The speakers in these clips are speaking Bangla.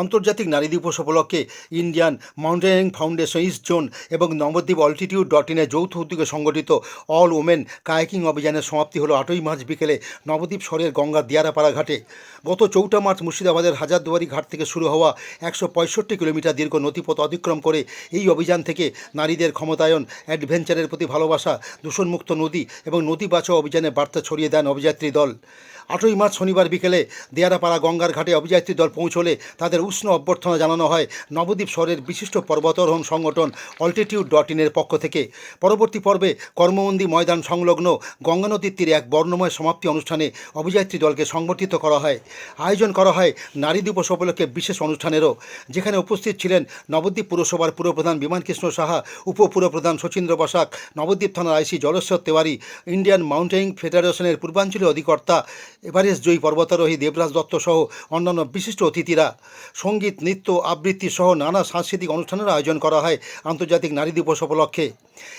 আন্তর্জাতিক নারী দিবস উপলক্ষে Indian mountaineering foundation east zone এবং নবদ্বীপ অল্টিটিউড ডট ইনের যৌথ উদ্যোগে সংগঠিত অল ওমেন কায়াকিং অভিযানের সমাপ্তি হলো আটই মার্চ বিকেলে নবদ্বীপ শহরের গঙ্গার দিয়ারাপাড়া ঘাটে। গত চৌঠা মার্চ মুর্শিদাবাদের হাজারদুয়ারি ঘাট থেকে শুরু হওয়া একশো পঁয়ষট্টি কিলোমিটার দীর্ঘ নথিপথ অতিক্রম করে এই অভিযান থেকে নারীদের ক্ষমতায়ন, অ্যাডভেঞ্চারের প্রতি ভালোবাসা, দূষণমুক্ত নদী এবং নদী বাঁচাও অভিযানে বার্তা ছড়িয়ে দেন অভিযাত্রী দল। আটই মার্চ শনিবার বিকেলে দেয়ারাপাড়া গঙ্গার ঘাটে অভিযাত্রী দল পৌঁছলে তাদের উষ্ণ অভ্যর্থনা জানানো হয়। নবদ্বীপ শহরের বিশিষ্ট পর্বতারোহণ সংগঠন অল্টিটিউড ডট ইনের পক্ষ থেকে। পরবর্তী পর্বে কর্মমন্দি ময়দান সংলগ্ন গঙ্গা নদীর তীরে এক বর্ণময় সমাপ্তি অনুষ্ঠানে অভিযাত্রী দলকে সংগঠিত করা হয়। আয়োজন করা হয় নারী দিবস উপলক্ষে বিশেষ অনুষ্ঠানেরও। যেখানে উপস্থিত ছিলেন নবদ্বীপ পুরসভার পুরপ্রধান বিমানকৃষ্ণ সাহা, উপপুরপ্রধান শচীন্দ্র বসাক, নবদ্বীপ থানার IC Jaleswar Tewari, Indian mountaineering ফেডারেশনের পূর্বাঞ্চলীয় অধিকর্তা এভারেস্ট জয়ী পর্বতারোহী দেবরাজ দত্ত সহ অন্যান্য বিশিষ্ট অতিথিরা। সংগীত, নৃত্য, আবৃত্তি সহ নানা সাংস্কৃতিক অনুষ্ঠানের আয়োজন করা হয় আন্তর্জাতিক নারী দিবস উপলক্ষে।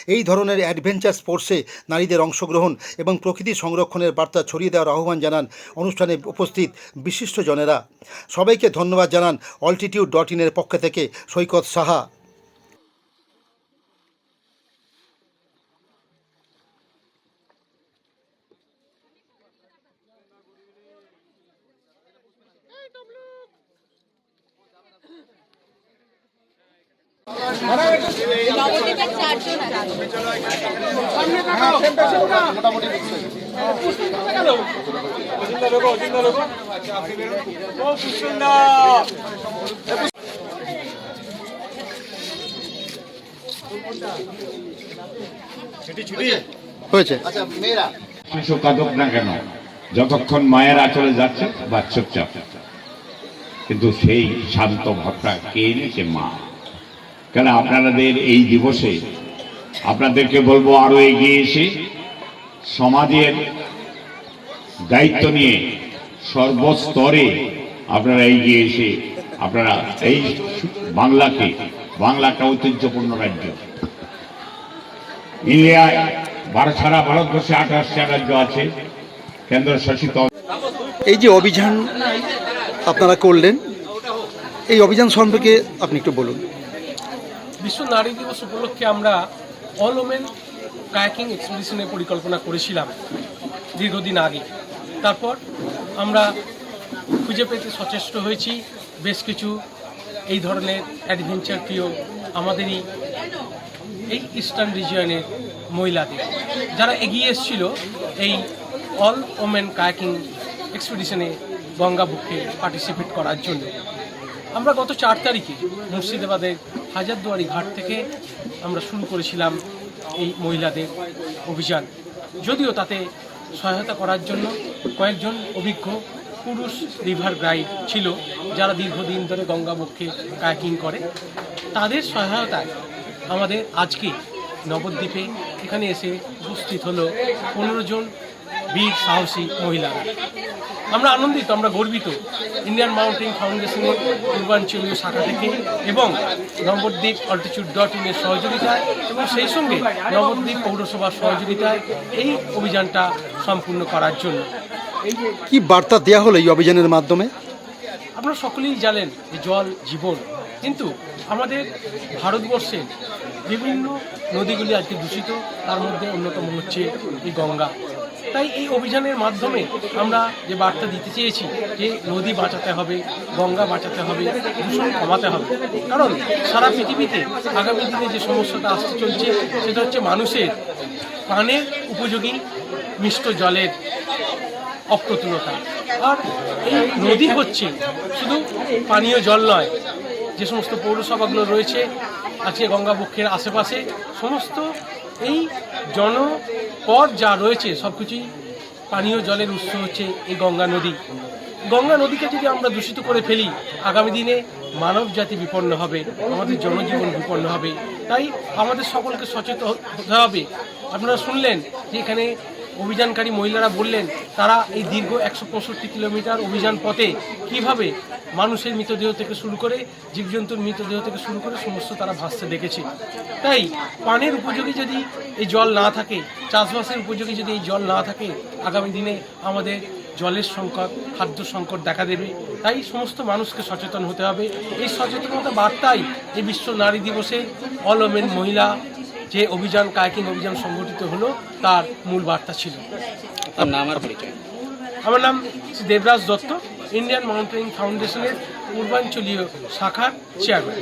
এই ধরনের অ্যাডভেঞ্চার স্পোর্টসে নারীদের অংশগ্রহণ এবং প্রকৃতি সংরক্ষণের বার্তা ছড়িয়ে দেওয়ার আহ্বান জানান অনুষ্ঠানে উপস্থিত বিশিষ্টজনেরা। সবাইকে ধন্যবাদ জানান অল্টিটিউড ডট ইনের পক্ষ থেকে সৈকত সাহা। হয়েছে। শিশু কাঁদক না কেন? যতক্ষণ মায়ের আচলে যাচ্ছে বা চুপচাপ কিন্তু সেই শান্ত ভাবটা কে এনেছে মা? কেন আপনাদের এই দিবসে আপনাদেরকে বলব আরও এগিয়ে এসে সমাজের দায়িত্ব নিয়ে সর্বস্তরে আপনারা এগিয়ে এসে আপনারা এই বাংলাকে বাংলা একটা ঐতিহ্যপূর্ণ রাজ্য। ইন্ডিয়ায় ভারত সারা ভারতবর্ষে আঠাশটা রাজ্য আছে। কেন্দ্র শাসিত এই যে অভিযান আপনারা করলেন, এই অভিযান সম্পর্কে আপনি একটু বলুন। বিশ্ব নারী দিবস উপলক্ষে আমরা অল ওমেন কায়াকিং এক্সপিডিশনের পরিকল্পনা করেছিলাম দীর্ঘদিন আগে। তারপর আমরা খুঁজে পেতে সচেষ্ট হয়েছি, বেশ কিছু এই ধরনের অ্যাডভেঞ্চার প্রিয় আমাদেরই এই ইস্টার্ন রিজিয়নের মহিলাদের। যারা এগিয়ে এসেছিল এই অল ওমেন কায়াকিং এক্সপিডিশনে গঙ্গা বুকে পার্টিসিপেট করার জন্য। আমরা গত চার তারিখে মুর্শিদাবাদের হাজারদুয়ারি ঘাট থেকে আমরা শুরু করেছিলাম এই মহিলাদের অভিযান। যদিও তাতে সহায়তা করার জন্য কয়েকজন অভিজ্ঞ পুরুষ রিভার গাইড ছিল, যারা দীর্ঘদিন ধরে গঙ্গাবক্ষে কায়াকিং করে। তাদের সহায়তায় আমাদের আজকে নবদ্বীপে এখানে এসে উপস্থিত হলো পনেরো জন বীর সাহসী মহিলারা। আমরা আনন্দিত আমরা গর্বিত। ইন্ডিয়ান মাউন্টেন ফাউন্ডেশনের পূর্বাঞ্চলীয় শাখা থেকে এবং নবদ্বীপ অল্টিটিউড ডট ইনের সহযোগিতায় এবং সেই সঙ্গে নবদ্বীপ পৌরসভার সহযোগিতায় এই অভিযানটা সম্পূর্ণ করার জন্য। কি বার্তা দেওয়া হলো এই অভিযানের মাধ্যমে? আপনারা সকলেই জানেন যে জল জীবন কিন্তু আমাদের ভারতবর্ষে বিভিন্ন নদীগুলি আজকে দূষিত তার মধ্যে অন্যতম হচ্ছে এই গঙ্গা। তাই এই অভিযানের মাধ্যমে আমরা যে বার্তা দিতে চেয়েছি যে নদী বাঁচাতে হবে, গঙ্গা বাঁচাতে হবে, দূষণ কমাতে হবে। কারণ সারা পৃথিবীতে আগামী দিনে যে সমস্যাটা আসতে চলছে, সেটা হচ্ছে মানুষের পানের উপযোগী মিষ্ট জলের অপ্রতুলতা। আর এই নদী হচ্ছে শুধু পানীয় জল নয়, যে সমস্ত পৌরসভাগুলো রয়েছে, আজকে গঙ্গাবক্ষের আশেপাশে সমস্ত এই জনপদ যা রয়েছে সব কিছুই পানীয় জলের উৎস হচ্ছে এই গঙ্গা নদী। গঙ্গা নদীকে যদি আমরা দূষিত করে ফেলি, আগামী দিনে মানব জাতি বিপন্ন হবে, আমাদের জনজীবন বিপন্ন হবে। তাই আমাদের সকলকে সচেতন হতে হবে। আপনারা শুনলেন যে এখানে অভিযানকারী মহিলারা বললেন, তারা এই দীর্ঘ একশো পঁয়ষট্টি কিলোমিটার অভিযান পথে কীভাবে মানুষের মৃতদেহ থেকে শুরু করে, জীবজন্তুর মৃতদেহ থেকে শুরু করে সমস্ত তারা ভাসতে দেখেছে। তাই পানের উপযোগী যদি এই জল না থাকে, চাষবাসের উপযোগী যদি এই জল না থাকে, আগামী দিনে আমাদের জলের সংকট, খাদ্য সংকট দেখা দেবে। তাই সমস্ত মানুষকে সচেতন হতে হবে। এই সচেতনতা বার্তাই এই বিশ্ব নারী দিবসে অল ওমেন মহিলা যে অভিযান কায়াকিং অভিযান সংগঠিত হলো তার মূল বার্তা ছিল। পরিচয়? আমার নাম শ্রী দেবরাজ দত্ত ইন্ডিয়ান মাউন্টেনিং ফাউন্ডেশনের পূর্বাঞ্চলীয় শাখার চেয়ারম্যান।